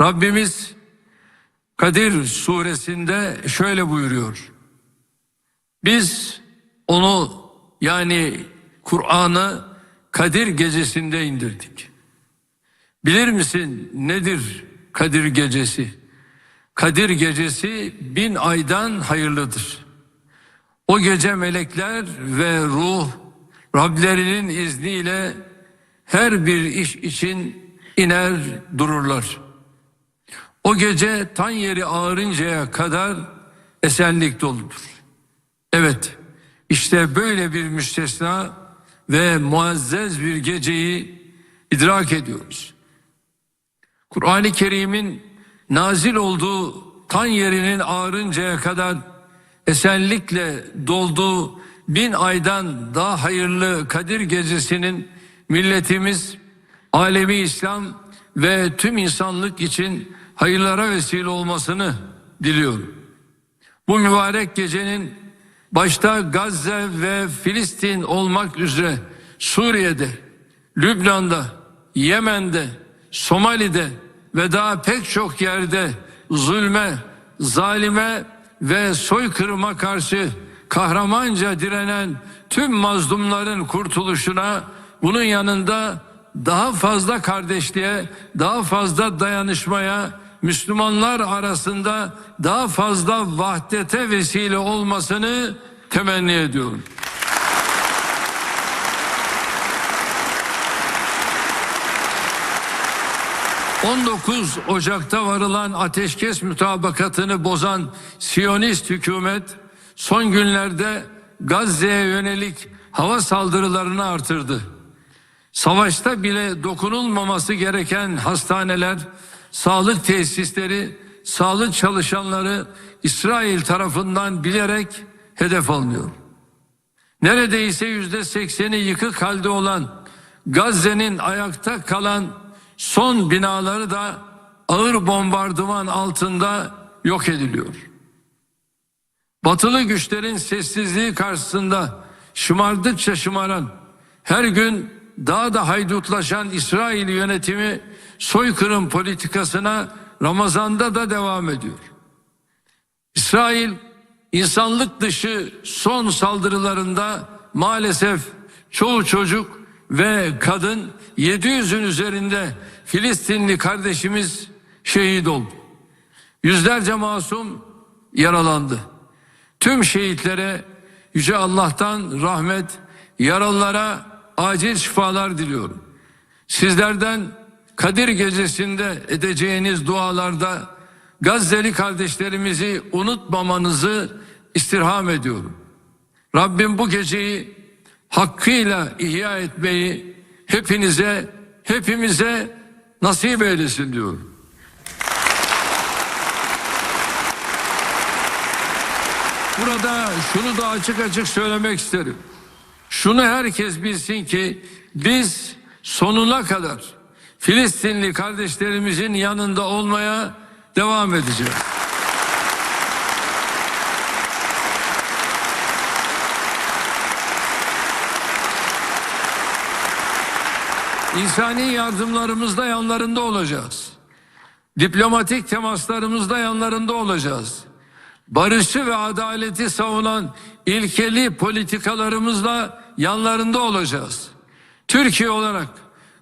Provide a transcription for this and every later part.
Rabbimiz Kadir suresinde şöyle buyuruyor. Biz onu yani Kur'an'ı Kadir gecesinde indirdik. Bilir misin nedir Kadir gecesi? Kadir gecesi bin aydan hayırlıdır. O gece melekler ve ruh Rablerinin izniyle her bir iş için iner dururlar. O gece tan yeri ağarıncaya kadar esenlik doludur. Evet, işte böyle bir müstesna ve muazzez bir geceyi idrak ediyoruz. Kur'an-ı Kerim'in nazil olduğu tan yerinin ağarıncaya kadar esenlikle dolduğu bin aydan daha hayırlı Kadir Gecesi'nin milletimiz, alemi İslam ve tüm insanlık için hayırlara vesile olmasını diliyorum. Bu mübarek gecenin başta Gazze ve Filistin olmak üzere Suriye'de, Lübnan'da, Yemen'de, Somali'de ve daha pek çok yerde zulme, zalime ve soykırıma karşı kahramanca direnen tüm mazlumların kurtuluşuna bunun yanında daha fazla kardeşliğe, daha fazla dayanışmaya, Müslümanlar arasında daha fazla vahdete vesile olmasını temenni ediyorum. ...19 Ocak'ta varılan ateşkes mütabakatını bozan Siyonist hükümet... ...son günlerde Gazze'ye yönelik hava saldırılarını artırdı. Savaşta bile dokunulmaması gereken hastaneler, sağlık tesisleri, sağlık çalışanları İsrail tarafından bilerek hedef alınıyor. Neredeyse yüzde sekseni yıkık halde olan Gazze'nin ayakta kalan son binaları da ağır bombardıman altında yok ediliyor. Batılı güçlerin sessizliği karşısında şımardıkça şımaran, her gün daha da haydutlaşan İsrail yönetimi soykırım politikasına Ramazan'da da devam ediyor. İsrail insanlık dışı son saldırılarında maalesef çoğu çocuk ve kadın 700'ün üzerinde Filistinli kardeşimiz şehit oldu. Yüzlerce masum yaralandı. Tüm şehitlere Yüce Allah'tan rahmet, yaralılara acil şifalar diliyorum. Sizlerden Kadir gecesinde edeceğiniz dualarda Gazze'li kardeşlerimizi unutmamanızı istirham ediyorum. Rabbim bu geceyi hakkıyla ihya etmeyi hepinize, hepimize nasip eylesin diyorum. Burada şunu da açık açık söylemek isterim. Şunu herkes bilsin ki biz sonuna kadar Filistinli kardeşlerimizin yanında olmaya devam edeceğiz. İnsani yardımlarımızda yanlarında olacağız. Diplomatik temaslarımızda yanlarında olacağız. Barışı ve adaleti savunan ilkeli politikalarımızla yanlarında olacağız. Türkiye olarak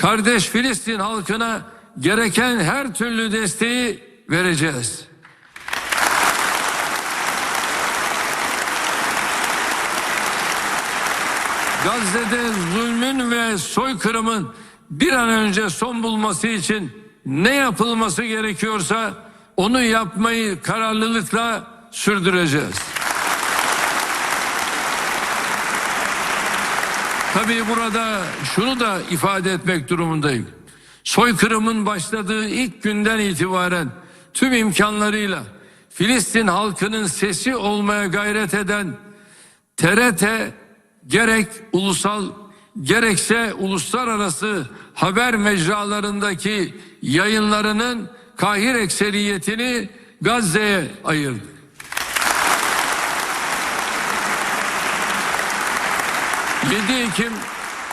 kardeş Filistin halkına gereken her türlü desteği vereceğiz. Gazze'de zulmün ve soykırımın bir an önce son bulması için ne yapılması gerekiyorsa onu yapmayı kararlılıkla sürdüreceğiz. Tabii burada şunu da ifade etmek durumundayım. Soykırımın başladığı ilk günden itibaren tüm imkanlarıyla Filistin halkının sesi olmaya gayret eden TRT gerek ulusal gerekse uluslararası haber mecralarındaki yayınlarının kahir ekseriyetini Gazze'ye ayırdı. ...7 Ekim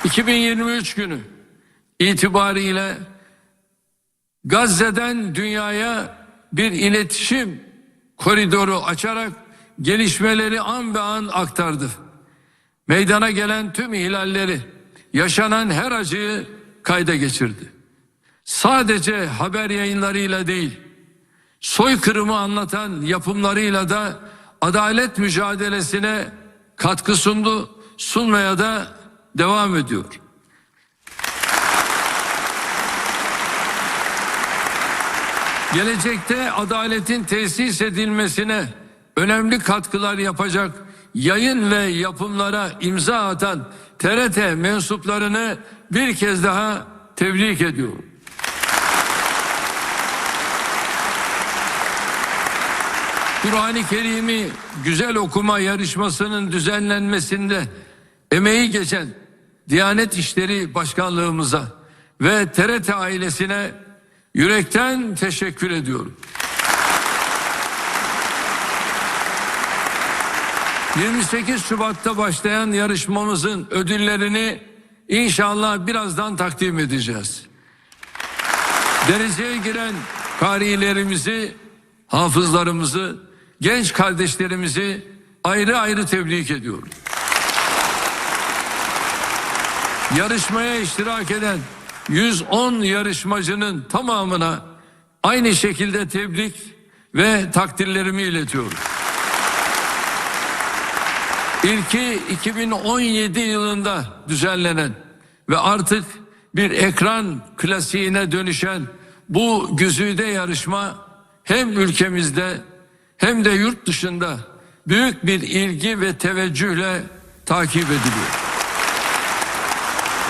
2023 günü itibariyle Gazze'den dünyaya bir iletişim koridoru açarak gelişmeleri an be an aktardı. Meydana gelen tüm ihlalleri, yaşanan her acıyı kayda geçirdi. Sadece haber yayınlarıyla değil, soykırımı anlatan yapımlarıyla da adalet mücadelesine katkı sundu, sunmaya da devam ediyor. Gelecekte adaletin tesis edilmesine önemli katkılar yapacak yayın ve yapımlara imza atan TRT mensuplarını bir kez daha tebrik ediyorum. Kur'an-ı Kerim'i güzel okuma yarışmasının düzenlenmesinde emeği geçen Diyanet İşleri Başkanlığımıza ve TRT ailesine yürekten teşekkür ediyorum. 28 Şubat'ta başlayan yarışmamızın ödüllerini inşallah birazdan takdim edeceğiz. Dereceye giren karilerimizi, hafızlarımızı, genç kardeşlerimizi ayrı ayrı tebrik ediyorum. Yarışmaya iştirak eden 110 yarışmacının tamamına aynı şekilde tebrik ve takdirlerimi iletiyorum. İlki 2017 yılında düzenlenen ve artık bir ekran klasiğine dönüşen bu güzide yarışma hem ülkemizde hem de yurt dışında büyük bir ilgi ve teveccühle takip ediliyor.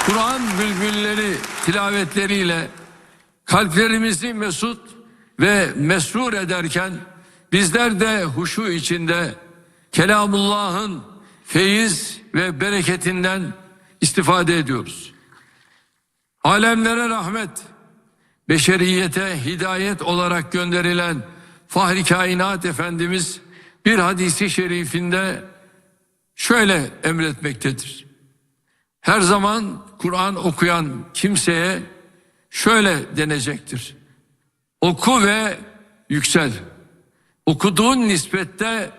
Kur'an bülbülleri tilavetleriyle kalplerimizi mesut ve mesrur ederken bizler de huşu içinde Kelamullah'ın feyiz ve bereketinden istifade ediyoruz. Alemlere rahmet, beşeriyete hidayet olarak gönderilen Fahri Kainat Efendimiz bir hadisi şerifinde şöyle emretmektedir. Her zaman Kur'an okuyan kimseye şöyle denecektir. Oku ve yüksel. Okuduğun nispette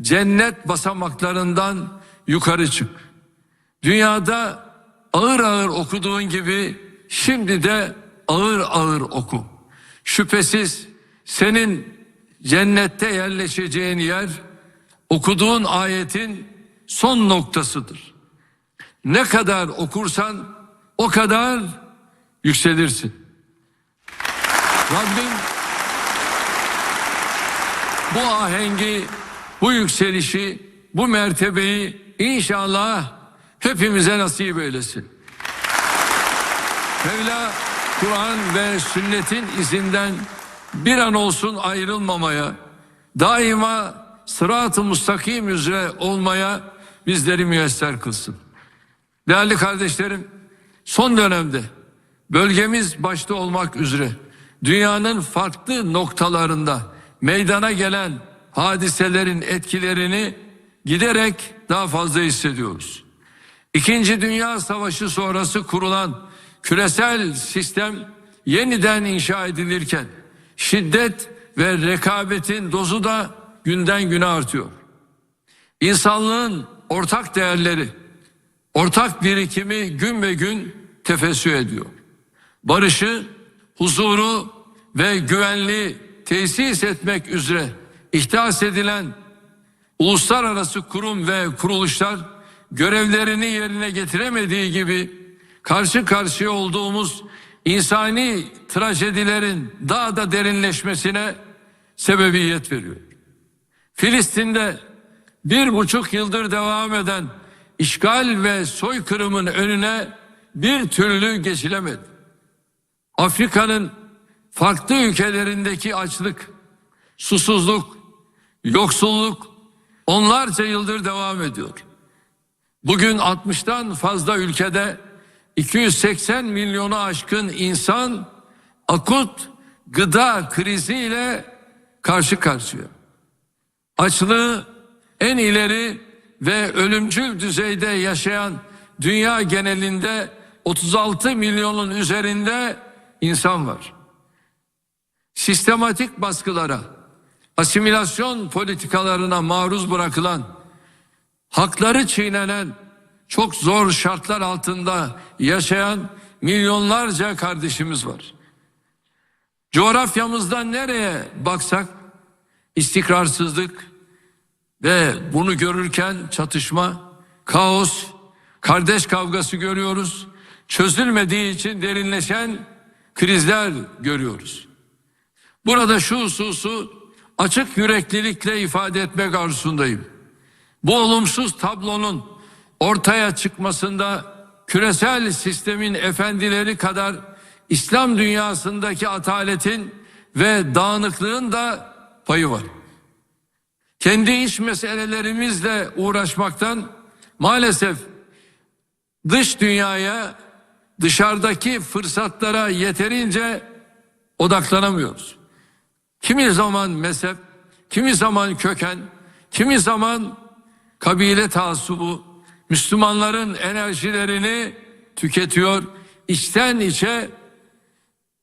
cennet basamaklarından yukarı çık. Dünyada ağır ağır okuduğun gibi şimdi de ağır ağır oku. Şüphesiz senin cennette yerleşeceğin yer okuduğun ayetin son noktasıdır. Ne kadar okursan o kadar yükselirsin. Rabbim bu ahengi, bu yükselişi, bu mertebeyi inşallah hepimize nasip eylesin. Mevla Kur'an ve sünnetin izinden bir an olsun ayrılmamaya, daima sırat-ı mustakim üzere olmaya bizleri müyesser kılsın. Değerli kardeşlerim, son dönemde bölgemiz başta olmak üzere dünyanın farklı noktalarında meydana gelen hadiselerin etkilerini giderek daha fazla hissediyoruz. İkinci Dünya Savaşı sonrası kurulan küresel sistem yeniden inşa edilirken şiddet ve rekabetin dozu da günden güne artıyor. İnsanlığın ortak değerleri, ortak birikimi gün ve gün tefessü ediyor. Barışı, huzuru ve güvenliği tesis etmek üzere ihdas edilen uluslararası kurum ve kuruluşlar görevlerini yerine getiremediği gibi karşı karşıya olduğumuz insani trajedilerin daha da derinleşmesine sebebiyet veriyor. Filistin'de bir buçuk yıldır devam eden işgal ve soykırımın önüne bir türlü geçilemedi. Afrika'nın farklı ülkelerindeki açlık, susuzluk, yoksulluk onlarca yıldır devam ediyor. Bugün 60'tan fazla ülkede 280 milyonu aşkın insan akut gıda kriziyle karşı karşıya. Açlığı en ileri ve ölümcül düzeyde yaşayan dünya genelinde 36 milyonun üzerinde insan var. sistematik baskılara, asimilasyon politikalarına maruz bırakılan, hakları çiğnenen, çok zor şartlar altında yaşayan milyonlarca kardeşimiz var. Coğrafyamızdan nereye baksak istikrarsızlık ve bunu görürken çatışma, kaos, kardeş kavgası görüyoruz. Çözülmediği için derinleşen krizler görüyoruz. Burada şu hususu açık yüreklilikle ifade etmek arzusundayım. Bu olumsuz tablonun ortaya çıkmasında küresel sistemin efendileri kadar İslam dünyasındaki ataletin ve dağınıklığın da payı var. Kendi iç meselelerimizle uğraşmaktan maalesef dış dünyaya dışarıdaki fırsatlara yeterince odaklanamıyoruz. Kimi zaman mezhep, kimi zaman köken, kimi zaman kabile taassubu Müslümanların enerjilerini tüketiyor, içten içe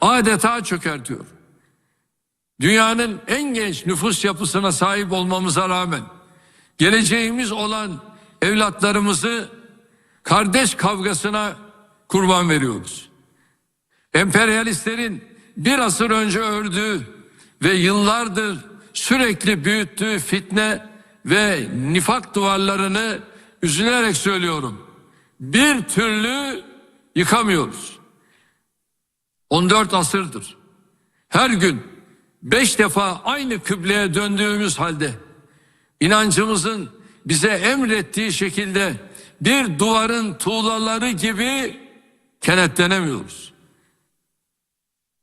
adeta çökertiyor. Dünyanın en genç nüfus yapısına sahip olmamıza rağmen geleceğimiz olan evlatlarımızı kardeş kavgasına kurban veriyoruz. Emperyalistlerin bir asır önce ördüğü ve yıllardır sürekli büyüttüğü fitne ve nifak duvarlarını üzülerek söylüyorum. Bir türlü yıkamıyoruz. 14 asırdır. Her gün beş defa aynı kıbleye döndüğümüz halde inancımızın bize emrettiği şekilde bir duvarın tuğlaları gibi kenetlenemiyoruz.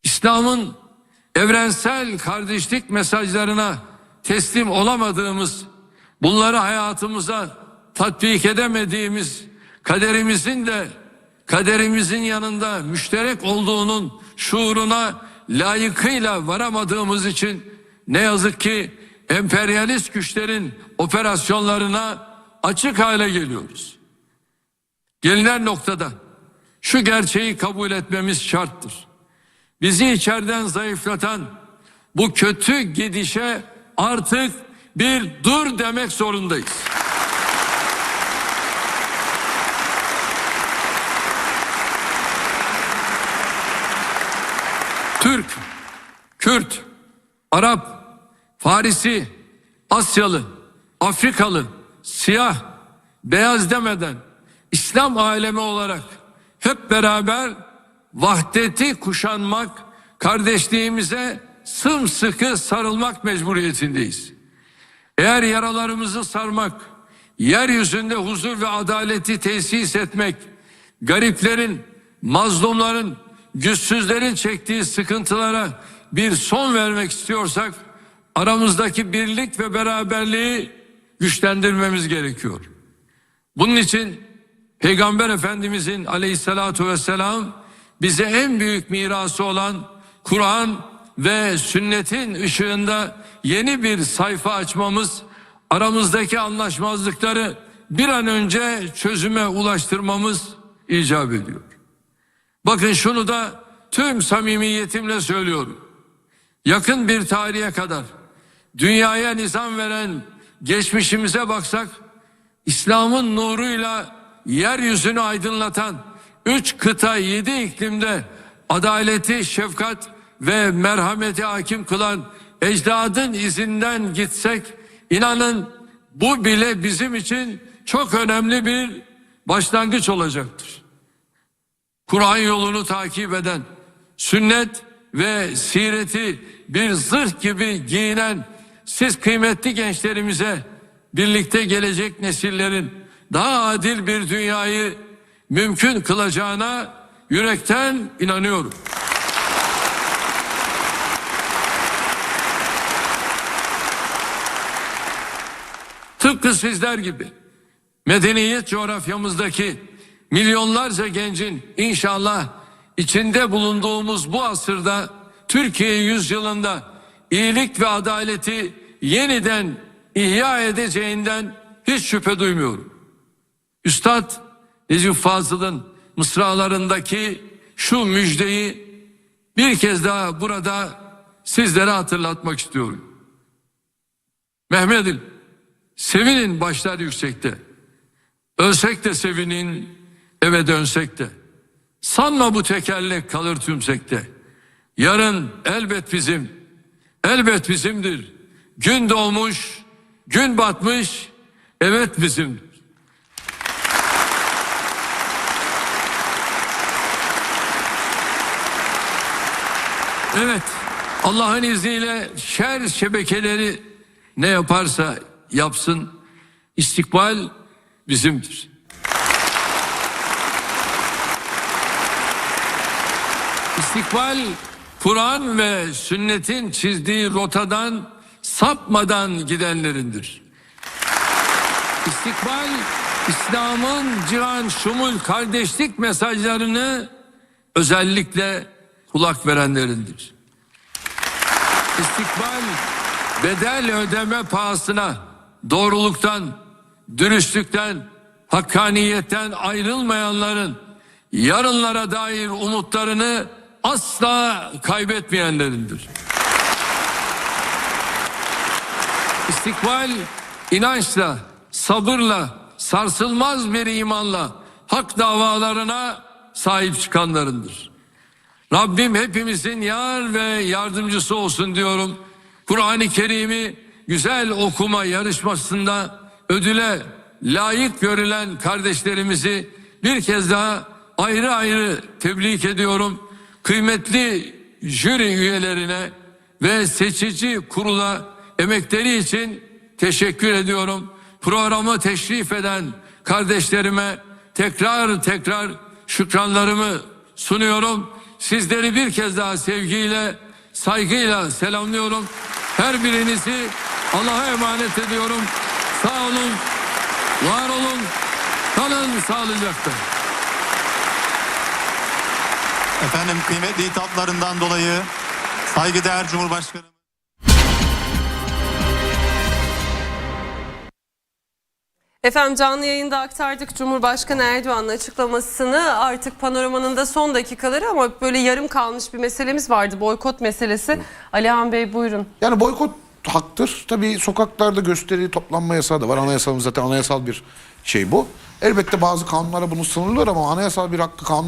İslam'ın evrensel kardeşlik mesajlarına teslim olamadığımız, bunları hayatımıza tatbik edemediğimiz kaderimizin de kaderimizin yanında müşterek olduğunun şuuruna layıkıyla varamadığımız için ne yazık ki emperyalist güçlerin operasyonlarına açık hale geliyoruz. Gelinen noktada şu gerçeği kabul etmemiz şarttır. Bizi içeriden zayıflatan bu kötü gidişe artık bir dur demek zorundayız. Türk, Kürt, Arap, Farisi, Asyalı, Afrikalı, siyah, beyaz demeden İslam alemi olarak hep beraber vahdeti kuşanmak, kardeşliğimize sımsıkı sarılmak mecburiyetindeyiz. Eğer yaralarımızı sarmak, yeryüzünde huzur ve adaleti tesis etmek, gariplerin, mazlumların, güçsüzlerin çektiği sıkıntılara bir son vermek istiyorsak aramızdaki birlik ve beraberliği güçlendirmemiz gerekiyor. Bunun için Peygamber Efendimizin aleyhissalatu vesselam bize en büyük mirası olan Kur'an ve sünnetin ışığında yeni bir sayfa açmamız, aramızdaki anlaşmazlıkları bir an önce çözüme ulaştırmamız icap ediyor. Bakın şunu da tüm samimiyetimle söylüyorum. Yakın bir tarihe kadar dünyaya nizam veren geçmişimize baksak İslam'ın nuruyla yeryüzünü aydınlatan üç kıta yedi iklimde adaleti, şefkat ve merhameti hakim kılan ecdadın izinden gitsek inanın bu bile bizim için çok önemli bir başlangıç olacaktır. Kur'an yolunu takip eden, sünnet ve sireti bir zırh gibi giyinen siz kıymetli gençlerimize birlikte gelecek nesillerin daha adil bir dünyayı mümkün kılacağına yürekten inanıyorum. Tıpkı sizler gibi medeniyet coğrafyamızdaki milyonlarca gencin inşallah içinde bulunduğumuz bu asırda Türkiye yüzyılında iyilik ve adaleti yeniden ihya edeceğinden hiç şüphe duymuyorum. Üstad Necip Fazıl'ın mısralarındaki şu müjdeyi bir kez daha burada sizlere hatırlatmak istiyorum. Mehmet'im sevinin başlar yüksekte. Ölsek de sevinin eve dönsek de. Sanma bu tekerlek kalır tümsekte. Yarın elbet bizim, elbet bizimdir. Gün doğmuş, gün batmış, evet bizimdir. Evet, Allah'ın izniyle şer şebekeleri ne yaparsa yapsın, istikbal bizimdir. İstikbal Kur'an ve sünnetin çizdiği rotadan sapmadan gidenlerindir. İstikbal İslam'ın cihan şumul kardeşlik mesajlarını özellikle kulak verenlerindir. İstikbal bedel ödeme pahasına doğruluktan, dürüstlükten, hakkaniyetten ayrılmayanların yarınlara dair umutlarını asla kaybetmeyenlerindir. İstikbal inançla, sabırla, sarsılmaz bir imanla hak davalarına sahip çıkanlarındır. Rabbim hepimizin yar ve yardımcısı olsun diyorum. Kur'an-ı Kerim'i güzel okuma yarışmasında ödüle layık görülen kardeşlerimizi bir kez daha ayrı ayrı tebrik ediyorum. Kıymetli jüri üyelerine ve seçici kurula emekleri için teşekkür ediyorum. Programı teşrif eden kardeşlerime tekrar tekrar şükranlarımı sunuyorum. Sizleri bir kez daha sevgiyle, saygıyla selamlıyorum. Her birinizi Allah'a emanet ediyorum. Sağ olun, var olun, kalın sağlıcakla. Efendim kıymetli hitaplarından dolayı saygıdeğer Cumhurbaşkanı Efendim canlı yayında aktardık Cumhurbaşkanı Erdoğan'ın açıklamasını artık panoramanın da son dakikaları ama böyle yarım kalmış bir meselemiz vardı boykot meselesi. Alihan Bey buyurun. Yani boykot haktır. Tabii sokaklarda gösteri, toplanma yasağı da var. Anayasamız zaten anayasal bir şey bu. Elbette bazı kanunlara bunu sınırlar ama anayasal bir hakkı kanun